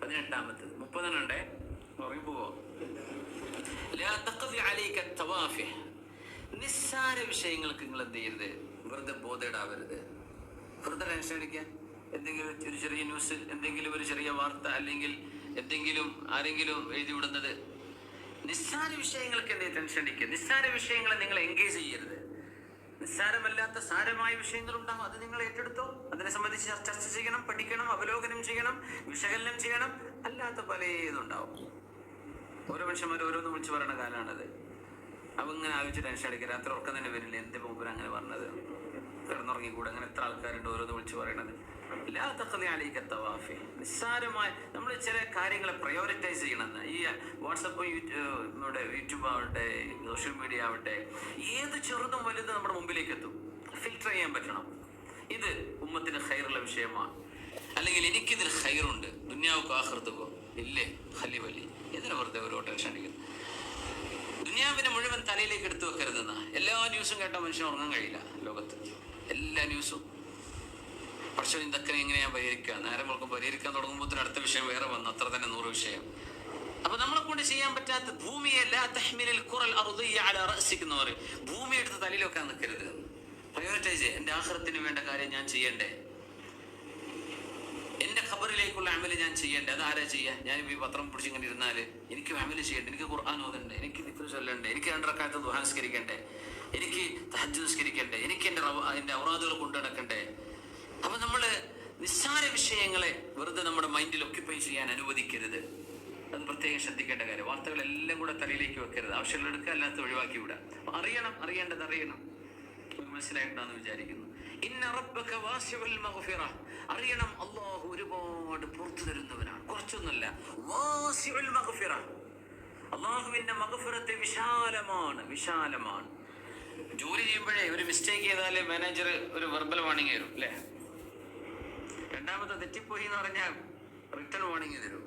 പതിനെട്ടാമത്തത് മുപ്പതെണ്ണണ്ടേ അലൈക തവാഫിഹ്. നിസ്സാര വിഷയങ്ങൾക്ക് നിങ്ങൾ എന്ത് ചെയ്യരുത്? വെറുതെ ബോധേടാവരുത്. വെറുതെ ടെൻഷൻ അടിക്കാൻ എന്തെങ്കിലും ഒരു ചെറിയ ന്യൂസ് എന്തെങ്കിലും ഒരു ചെറിയ വാർത്ത അല്ലെങ്കിൽ എന്തെങ്കിലും ആരെങ്കിലും എഴുതി വിടുന്നത് നിസ്സാര വിഷയങ്ങൾക്ക് എന്തേ ടെൻഷൻ അടിക്കുക. നിസ്സാര വിഷയങ്ങളെ നിങ്ങൾ എൻഗേജ് ചെയ്യരുത്. നിസ്സാരമല്ലാത്ത സാരമായ വിഷയങ്ങൾ ഉണ്ടാകും അത് നിങ്ങൾ ഏറ്റെടുത്തോ? അതിനെ സംബന്ധിച്ച് ചർച്ച ചെയ്യണം പഠിക്കണം അവലോകനം ചെയ്യണം വിശകലനം ചെയ്യണം. അല്ലാത്ത പല ഇതുണ്ടാവും ഓരോ മനുഷ്യന്മാർ ഓരോന്ന് വിളിച്ച് പറയുന്ന കാലമാണത് അവ ഇങ്ങനെ ആലോചിച്ച് ടെൻഷൻ അടിക്കുക രാത്രി ഉറക്കം തന്നെ വരില്ല. എന്റെ മൂപ്പര് അങ്ങനെ പറഞ്ഞത്? കിടന്നുറങ്ങിക്കൂടെ? അങ്ങനെ എത്ര ആൾക്കാരുണ്ട് ഓരോന്ന് വിളിച്ച് പറയണത്. നിസ്സാരമായ നമ്മൾ ചില കാര്യങ്ങളെ പ്രയോറിറ്റൈസ് ചെയ്യണമെന്ന് ഈ വാട്സപ്പ് നമ്മുടെ യൂട്യൂബ് ആവട്ടെ സോഷ്യൽ മീഡിയ ആവട്ടെ ഏത് ചെറുതും വലുതും നമ്മുടെ മുമ്പിലേക്ക് എത്തും. ഫിൽട്ടർ ചെയ്യാൻ പറ്റണം. ഇത് ഉമ്മത്തിന് ഹൈറുള്ള വിഷയമാണ്. അല്ലെങ്കിൽ എനിക്കിതിൽ ഹൈറുണ്ട് ദുന്യാവുക്കോ ആഹൃത്തുക്കോ ഇല്ലേ? ഹലി വലി എന്തിനാ വെറുതെ ഓരോ ടെൻഷൻ അടിക്കുന്നത് ദുനിയാവിനെ മുഴുവൻ തലയിലേക്ക് എടുത്തു വെക്കരുതെന്ന? എല്ലാ ന്യൂസും കേട്ട മനുഷ്യൻ ഉറങ്ങാൻ കഴിയില്ല ലോകത്ത്. എല്ലാ ന്യൂസും. പക്ഷേ ഇതൊക്കെ ഞാൻ പരിഹരിക്കുക? നേരം നമുക്ക് പരിഹരിക്കാൻ തുടങ്ങുമ്പോൾ അടുത്ത വിഷയം വേറെ വന്നു. അത്ര തന്നെ നൂറ് വിഷയം. അപ്പൊ നമ്മളെ കൊണ്ട് ചെയ്യാൻ പറ്റാത്ത ഭൂമിയെ എന്ന് പറയും. ഭൂമി എടുത്ത് തലയിലൊക്കെ നിൽക്കരുത്. പ്രയോറിറ്റൈസ് എന്റെ ആഹ്റത്തിന് വേണ്ട കാര്യം ഞാൻ ചെയ്യണ്ടേ? എന്റെ ഖബറിലേക്കുള്ള അമൽ ഞാൻ ചെയ്യണ്ടേ? അത് ആരാ ചെയ്യാ? ഞാൻ ഈ പത്രം പിടിച്ചിങ്ങനെ ഇരുന്നാൽ എനിക്ക് അമൽ ചെയ്യണ്ടേ? എനിക്ക് ഖുർആൻ ഓതണ്ടേ? എനിക്ക് ദിക്ർ ചൊല്ലണ്ടേ? എനിക്ക് രണ്ടരക്കാലത്ത് ദുഹാസ്കരിക്കണ്ടേ എനിക്ക് തഹജുസ്കരിക്കണ്ടേ എനിക്ക് എന്റെ എന്റെ ഔറാദുകൾ കൊണ്ടു നടക്കണ്ടേ? അപ്പൊ നമ്മൾ നിസ്സാര വിഷയങ്ങളെ വെറുതെ നമ്മുടെ മൈൻഡിൽ ഒക്യുപ്പൈ ചെയ്യാൻ അനുവദിക്കരുത്. അത് പ്രത്യേകം ശ്രദ്ധിക്കേണ്ട കാര്യം. വാർത്തകളെല്ലാം കൂടെ തലയിലേക്ക് വെക്കരുത്. ആവശ്യമുള്ള എടുക്കുക അല്ലാത്ത ഒഴിവാക്കി വിടുക. അറിയണം അറിയേണ്ടത് അറിയണം. മനസ്സിലായിട്ടുണ്ടെന്ന് വിചാരിക്കുന്നു. ഇന്ന അറിയണം അള്ളാഹു ഒരുപാട് പുറത്തു തരുന്നവനാണ്. കുറച്ചൊന്നുമല്ല. അള്ളാഹുവിന്റെ മഗ്ഫിറത്ത് വിശാലമാണ് വിശാലമാണ്. ജോലി ചെയ്യുമ്പോഴേ ഒരു മിസ്റ്റേക്ക് ചെയ്താൽ മാനേജർ ഒരു വെർബൽ വാണിംഗ് തരും അല്ലേ? രണ്ടാമത്തെ തെറ്റിപ്പോയി എന്ന് പറഞ്ഞാൽ റിട്ടേൺ വാണിംഗ് തരും.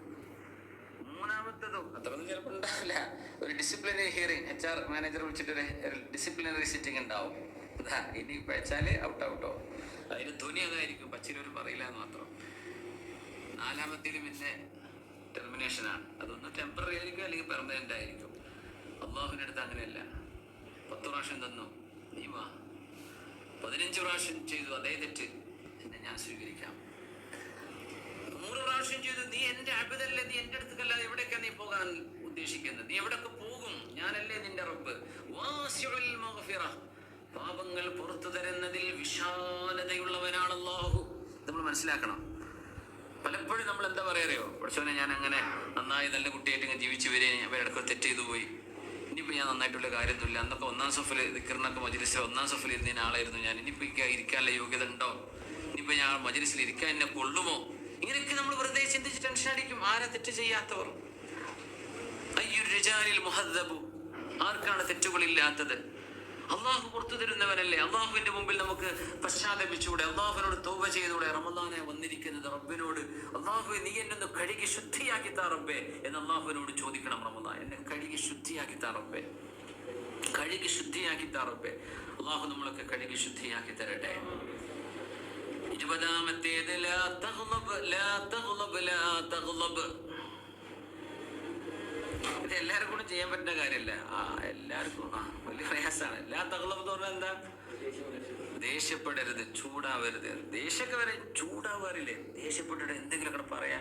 ഒരു disciplinary hearing H R manager വിളിച്ചിട്ട് ഒരു ഡിസിപ്ലിനറി സിറ്റിംഗ് ഉണ്ടാവും ഇനി വെച്ചാൽ ഔട്ട് ഔട്ടോ അതിന് ധ്വനി അതായിരിക്കും പച്ചിരൂർ പറയില്ല എന്ന് മാത്രം. നാലാമത്തേലും പിന്നെ ടെർമിനേഷൻ ആണ്. അതൊന്ന് ടെമ്പററി ആയിരിക്കും അല്ലെങ്കിൽ പെർമനന്റ് ആയിരിക്കും. അള്ളാഹുവിന്റെ അടുത്ത് അങ്ങനെയല്ല. പത്ത് പ്രാവശ്യം തന്നു. നീ വാ പതിനഞ്ച് പ്രാവശ്യം ചെയ്തു അതേ തെറ്റ്. എന്നെ ഞാൻ സ്വീകരിക്കാം. നൂറ് പ്രാവശ്യം ചെയ്തു. നീ എന്റെ അബിതല്ലേ നീ എന്റെ അടുത്തേക്കല്ലാതെ എവിടേക്കാ നീ പോകാൻ ഉദ്ദേശിക്കുന്നത്? നീ എവിടൊക്കെ പോകും? ഞാനല്ലേ നിന്റെ റബ്ബ്. വാസിഉൽ മഗ്ഫിറ. പാപങ്ങൾ പുറത്തു തരുന്നതിൽ വിശാലതയുള്ളവനാണ് അല്ലാഹു നമ്മൾ മനസ്സിലാക്കണം. പലപ്പോഴും നമ്മൾ എന്താ പറയാറിയോ? പഠിച്ചവനെ ഞാൻ അങ്ങനെ നന്നായി നല്ല കുട്ടിയായിട്ട് ഇങ്ങനെ ജീവിച്ചു വരെ അവരിടക്ക് തെറ്റ് ചെയ്തു പോയി. ഇനിയിപ്പോൾ ഞാൻ നന്നായിട്ടുള്ള കാര്യമൊന്നുമില്ല. അന്നൊക്കെ ഒന്നാം സഫിൽ ദിക്കറിനൊക്കെ മജിലിസിൽ ഒന്നാം സഫിൽ ഇരുന്ന ആളായിരുന്നു ഞാൻ. ഇനിയിപ്പോൾ എനിക്ക് ഇരിക്കാനുള്ള യോഗ്യത ഉണ്ടോ? ഇനിയിപ്പോൾ ഞാൻ മജിലിസിൽ ഇരിക്കാൻ എന്നെ കൊള്ളുമോ? ഇങ്ങനെയൊക്കെ നമ്മൾ വെറുതെ ചിന്തിച്ച് ടെൻഷൻ അടിക്കും. ആരാ തെറ്റ് ചെയ്യാത്തവർ? അയ്യൊരു മുഹദ്ദബു. ആർക്കാണ് തെറ്റുകളില്ലാത്തത് അള്ളാഹു പുറത്തു തരുന്നവനല്ലേ അള്ളാഹുവിന്റെ മുമ്പിൽ നമുക്ക് പശ്ചാത്തപിച്ചുകൂടെ? അള്ളാഹുവിനോട് തോപ ചെയ്തുകൂടെ? റമദാനെ വന്നിരിക്കുന്നത് റബ്ബിനോട്. അള്ളാഹു നീ എന്നെ കഴുകി ശുദ്ധിയാക്കി താ റബ്ബേ. എന്ന് അള്ളാഹുവിനോട് ചോദിക്കണം റമദാൻ. എന്നെ കഴുകി ശുദ്ധിയാക്കി താ റബ്ബേ. കഴുകി ശുദ്ധിയാക്കി താ റബ്ബേ. അള്ളാഹു നമ്മളൊക്കെ കഴുകി ശുദ്ധിയാക്കി തരട്ടെ. ഇരുപതാമത്തേത് ലാ തഹ്ലബ് ലാ തഹ്ലബ് ലാ തഗ്ളബ് ഇത് എല്ലാവർക്കും കൂടെ ചെയ്യാൻ പറ്റുന്ന കാര്യമല്ല. ആ എല്ലാവർക്കും ആ വലിയ പ്രയാസമാണ്. എല്ലാ തകളം എന്ന് പറഞ്ഞാൽ എന്താ? ദേഷ്യപ്പെടരുത് ചൂടാവരുത്. ദേഷ്യമൊക്കെ വരെ ചൂടാവാറില്ലേ? ദേഷ്യപ്പെട്ടിട്ട് എന്തെങ്കിലും കൂടെ പറയാ.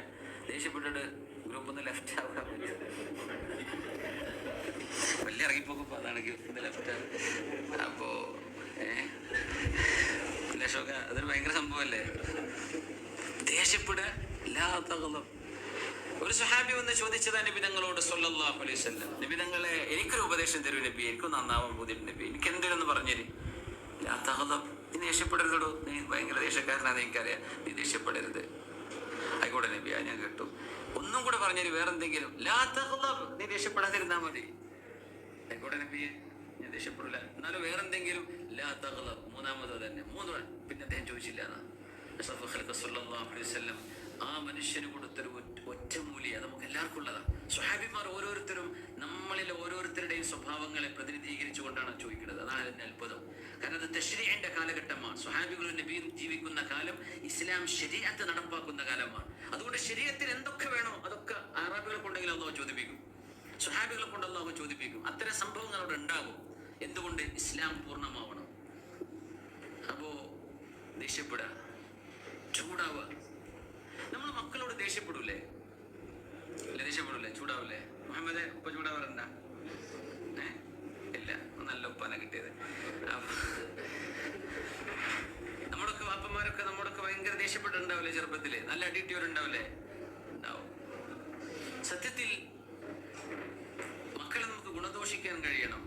ദേഷ്യപ്പെട്ടിട്ട് ഗ്രൂപ്പ് ഒന്ന് ലെഫ്റ്റ് ആവുക. വലിയ ഇറങ്ങിപ്പോക്കുമ്പോ അതാണ് ഗ്രൂപ്പ് ലെഫ്റ്റ് അപ്പോ ഏഹ് അതൊരു ഭയങ്കര സംഭവമല്ലേ? ദേഷ്യപ്പെടുക എല്ലാ തകളം ഒരു സുഹാബി വന്ന് ചോദിച്ചതാ നിബിതങ്ങളോട് തങ്ങളോട് സല്ലല്ലാഹു അലൈഹി വസല്ലം. നബി തങ്ങളെ എനിക്കൊരു ഉപദേശം തരൂ നബി എനിക്ക് നന്നാവാൻ ബോധ്യം നബി. എനിക്ക് എന്തെങ്കിലും പറഞ്ഞു നീ ദേഷ്യപ്പെടരുതോ നീ ഭയങ്കര ദേഷ്യക്കാരനാണെന്ന് എനിക്കറിയാം. നീ ദേഷ്യപ്പെടരുത്. ആയിക്കോട്ടെ നബി ആ ഞാൻ കേട്ടു. ഒന്നും കൂടെ പറഞ്ഞു വേറെന്തെങ്കിലും. നീ ദേഷ്യപ്പെടാതിരുന്നാ മതി. ആയിക്കോട്ടെ നബി ഞാൻ ദേഷ്യപ്പെടില്ല. എന്നാലും വേറെന്തെങ്കിലും. ലാ തഗ്ളബ് മൂന്നാമത് തന്നെ മൂന്ന് പിന്നെ അദ്ദേഹം ചോദിച്ചില്ല എന്നാ അലൈഹി വസല്ലം ആ മനുഷ്യന് കൊടുത്തൊരു ഒറ്റ- ഒറ്റമൂലി അത് നമുക്ക് എല്ലാവർക്കും ഉള്ളതാണ് സ്വഹാബിമാർ ഓരോരുത്തരും നമ്മളിലെ ഓരോരുത്തരുടെയും സ്വഭാവങ്ങളെ പ്രതിനിധീകരിച്ചു കൊണ്ടാണ് ചോദിക്കുന്നത്. അതാണ് അതിന്റെ അത്ഭുതം. കാരണം അത് തശ്രീന്റെ കാലഘട്ടമാണ്. സ്വഹാബികളും നബിയും ജീവിക്കുന്ന കാലം ഇസ്ലാം ശരീരത്ത് നടപ്പാക്കുന്ന കാലമാണ്. അതുകൊണ്ട് ശരീരത്തിന് എന്തൊക്കെ വേണോ അതൊക്കെ അറബികളെ കൊണ്ടെങ്കിലും അള്ളാഹു ചോദിപ്പിക്കും. സ്വഹാബികളെ കൊണ്ട് അള്ളാഹു ചോദിപ്പിക്കും. അത്തരം സംഭവങ്ങൾ അവിടെ ഉണ്ടാകും. എന്തുകൊണ്ട്? ഇസ്ലാം പൂർണമാവണം. അപ്പോ ദേഷ്യപ്പെടുക. ചൂടാവുക നമ്മൾ മക്കളോട് ദേഷ്യപ്പെടൂലേ ഇല്ല ദേഷ്യപ്പെടൂലേ ചൂടാവൂലേ മുഹമ്മദ് ഉപ്പ ചൂടാവാറുണ്ട ഏ ഇല്ല നല്ല ഉപ്പാനെ കിട്ടിയത് അപ്പൊ നമ്മളൊക്കെ വാപ്പന്മാരൊക്കെ നമ്മളൊക്കെ ഭയങ്കര ദേഷ്യപ്പെട്ടിട്ടുണ്ടാവില്ലേ ചെറുപ്പത്തിൽ നല്ല അടിയിട്ടിയവരുണ്ടാവില്ലേ ഉണ്ടാവും സത്യത്തിൽ മക്കളെ നമുക്ക് ഗുണദോഷിക്കാൻ കഴിയണം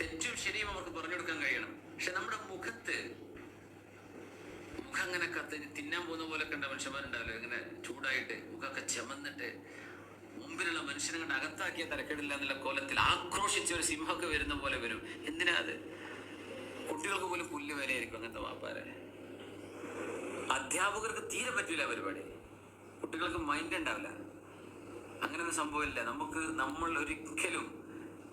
തെറ്റും ശരിയും അവർക്ക് പറഞ്ഞു കൊടുക്കാൻ കഴിയണം പക്ഷെ നമ്മുടെ മുഖത്ത് മുഖം അങ്ങനെ കത്ത് തിന്നാൻ പോകുന്ന പോലെ കണ്ട മനുഷ്യന്മാരുണ്ടാവില്ല? ഇങ്ങനെ ചൂടായിട്ട് മുഖമൊക്കെ ചെമന്നിട്ട് മുമ്പിലുള്ള മനുഷ്യനെ കണ്ട് അകത്താക്കിയ തരക്കേടില്ല എന്നുള്ള കോലത്തിൽ ആക്രോശിച്ച ഒരു സിംഹമൊക്കെ വരുന്ന പോലെ വരും. എന്തിനാ അത്? കുട്ടികൾക്ക് പോലും പുല്ല് വിലയായിരിക്കും അങ്ങനത്തെ വാപ്പാരെ. അധ്യാപകർക്ക് തീരെ പറ്റില്ല പരിപാടി. കുട്ടികൾക്ക് മൈൻഡ് ഉണ്ടാവില്ല. അങ്ങനെയൊന്നും സംഭവമില്ല. നമുക്ക് നമ്മൾ ഒരിക്കലും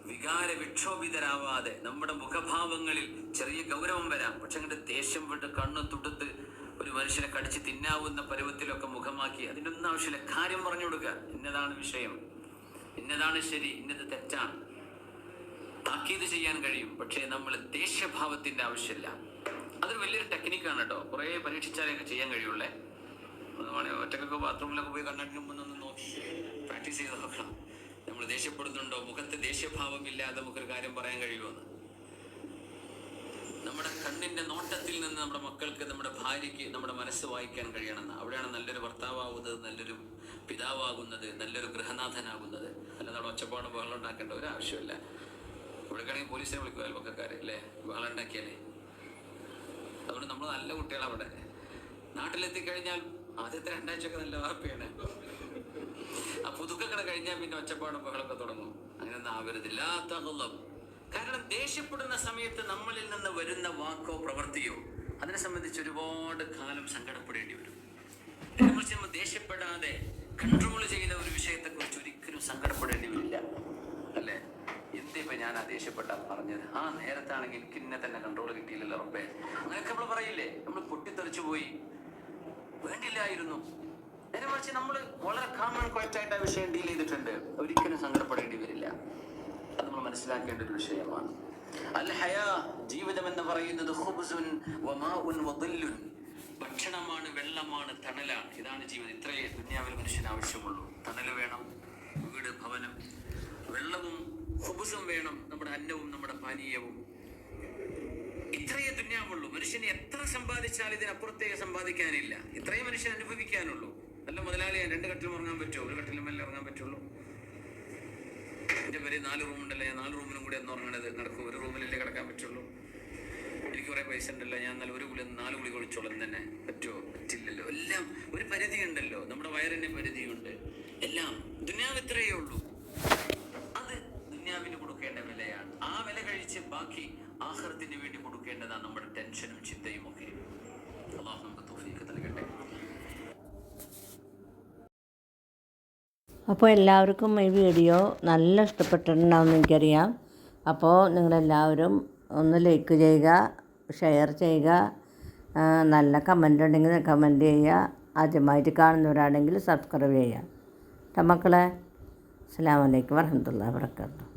വികാര വിക്ഷോഭിതരാവാതെ നമ്മുടെ മുഖഭാവങ്ങളിൽ ചെറിയ ഗൗരവം വരാം. പക്ഷെ അങ്ങോട്ട് ദേഷ്യം വിട്ട് കണ്ണ് തുടുത്ത് ഒരു മനുഷ്യനെ കടിച്ച് തിന്നാവുന്ന പരുവത്തിലൊക്കെ മുഖമാക്കി അതിന്റെ ഒന്നും ആവശ്യമില്ല. കാര്യം പറഞ്ഞു കൊടുക്കുക. ഇന്നതാണ് വിഷയം. ഇന്നതാണ് ശരി ഇന്നത് തെറ്റാണ്. താക്കീത് ചെയ്യാൻ കഴിയും. പക്ഷേ നമ്മൾ ദേഷ്യഭാവത്തിന്റെ ആവശ്യമില്ല. അതൊരു വലിയൊരു ടെക്നിക്കാണ് കേട്ടോ. കുറേ പരീക്ഷിച്ചാലേ ചെയ്യാൻ കഴിയുള്ളേ. ഒറ്റക്കൊക്കെ ബാത്റൂമിലൊക്കെ പോയി കണ്ണാടിന് മുമ്പ് ഒന്ന് നോക്കി പ്രാക്ടീസ് ചെയ്ത് നോക്കണം. നമ്മൾ ദേഷ്യപ്പെടുന്നുണ്ടോ? മുഖത്ത് ദേഷ്യഭാവമില്ലാതെ നമുക്കൊരു കാര്യം പറയാൻ കഴിയുമെന്ന് നമ്മുടെ കണ്ണിന്റെ നോട്ടത്തിൽ നിന്ന് നമ്മുടെ മക്കൾക്ക് നമ്മുടെ ഭാര്യയ്ക്ക് നമ്മുടെ മനസ്സ് വായിക്കാൻ കഴിയണമെന്ന് അവിടെയാണ് നല്ലൊരു ഭർത്താവുന്നത് നല്ലൊരു പിതാവാകുന്നത് നല്ലൊരു ഗൃഹനാഥനാകുന്നത്. അല്ലാതെ അവിടെ ഒച്ചപ്പാട് ബഹളം ഉണ്ടാക്കേണ്ട ഒരു ആവശ്യമില്ല. ഇവിടെക്കാണെങ്കിൽ പോലീസിനെ വിളിക്കും അയൽപക്കക്കാര് അല്ലേ? ബഹളം ഉണ്ടാക്കിയാലേ. അതുകൊണ്ട് നമ്മൾ നല്ല കുട്ടികളാണ് അവിടെ. നാട്ടിലെത്തിക്കഴിഞ്ഞാൽ ആദ്യത്തെ രണ്ടാഴ്ചയൊക്കെ നല്ല വാർപ്പയാണ്. ആ പുതുക്കക്കട കഴിഞ്ഞാൽ പിന്നെ ഒച്ചപ്പാടും ബഹളമൊക്കെ തുടങ്ങും. അങ്ങനെ ഒന്നും തഹ്ളം. കാരണം ദേഷ്യപ്പെടുന്ന സമയത്ത് നമ്മളിൽ നിന്ന് വരുന്ന വാക്കോ പ്രവൃത്തിയോ അതിനെ സംബന്ധിച്ച് ഒരുപാട് കാലം സങ്കടപ്പെടേണ്ടി വരും. അതിനെക്കുറിച്ച് നമ്മൾ ദേഷ്യപ്പെടാതെ കൺട്രോൾ ചെയ്ത ഒരു വിഷയത്തെക്കുറിച്ച് ഒരിക്കലും സങ്കടപ്പെടേണ്ടി വരില്ല. അല്ലേ? എന്തിപ്പോ ഞാൻ ആ ദേഷ്യപ്പെട്ട പറഞ്ഞത്? ആ നേരത്താണെങ്കിൽ ഇന്നെ തന്നെ കൺട്രോൾ കിട്ടിയില്ലല്ലോ റബ്ബേ. അങ്ങനെയൊക്കെ നമ്മൾ പറയില്ലേ? നമ്മൾ പൊട്ടിത്തെറിച്ചു പോയി. വേണ്ടില്ലായിരുന്നു. നേരെ മറിച്ച് നമ്മൾ വളരെ കാമൺ ക്വയറ്റായിട്ട് ആ വിഷയം ഡീൽ ചെയ്തിട്ടുണ്ട്. ഒരിക്കലും സങ്കടപ്പെടേണ്ടി വരില്ല. അത് നമ്മൾ മനസ്സിലാക്കേണ്ട ഒരു വിഷയമാണ്. അൽ ഹയാ ജീവിതം എന്ന് പറയുന്നത് ഭക്ഷണമാണ് വെള്ളമാണ് തണലാണ്. ഇതാണ് ജീവിതം. ഇത്രയേ ദുന്യാവിൽ മനുഷ്യന് ആവശ്യമുള്ളൂ. തണൽ വേണം വീട് ഭവനം. വെള്ളവും ഹുബുസും വേണം. നമ്മുടെ അന്നവും നമ്മുടെ പാനീയവും. ഇത്രയേ ദുന്യാവുള്ളൂ. മനുഷ്യന് എത്ര സമ്പാദിച്ചാൽ ഇതിനപ്പുറത്തേക്ക് സമ്പാദിക്കാനില്ല. ഇത്രയും മനുഷ്യൻ അനുഭവിക്കാനുള്ളൂ. നല്ല മുതലാളിയാണ് രണ്ട് കട്ടിലും ഉറങ്ങാൻ പറ്റുമോ? ഒരു കട്ടിലും മേലെ ഇറങ്ങാൻ പറ്റുള്ളൂ? എന്റെ പേര് നാല് റൂമുണ്ടല്ലോ? നാല് റൂമിലും കൂടി എന്ന് പറഞ്ഞത് നടക്കും. ഒരു റൂമിലല്ലേ കിടക്കാൻ പറ്റുള്ളൂ. എനിക്ക് കുറേ പൈസ ഉണ്ടല്ലോ. ഞാൻ നല്ല ഒരു കുളി നാല് കുളി കുളിച്ചോളും. തന്നെ പറ്റുമോ പറ്റില്ലല്ലോ. എല്ലാം ഒരു പരിധി ഉണ്ടല്ലോ നമ്മുടെ വയറിന് പരിധിയുണ്ട്. എല്ലാം ദുനിയാവ് ഇത്രയേ ഉള്ളൂ. അത് ദുനിയാവിന് കൊടുക്കേണ്ട വിലയാണ്. ആ വില കഴിച്ച് ബാക്കി ആഹ്റത്തിന് വേണ്ടി കൊടുക്കേണ്ടതാണ് നമ്മുടെ ടെൻഷനും ചിന്തയും ഒക്കെ അള്ളാഹു നമുക്ക് തൗഫീഖ് നൽകട്ടെ.
അപ്പോൾ എല്ലാവർക്കും ഈ വീഡിയോ നല്ല ഇഷ്ടപ്പെട്ടിട്ടുണ്ടാവും എനിക്കറിയാം. അപ്പോൾ നിങ്ങളെല്ലാവരും ഒന്ന് ലൈക്ക് ചെയ്യുക ഷെയർ ചെയ്യുക നല്ല കമന്റ് ഉണ്ടെങ്കിൽ കമന്റ് ചെയ്യുക. ആദ്യമായിട്ട് കാണുന്നവരാണെങ്കിൽ സബ്സ്ക്രൈബ് ചെയ്യുക. മക്കളെ അസ്സാം വലൈക്കും വരഹമുല്ല വർക്കാത്തു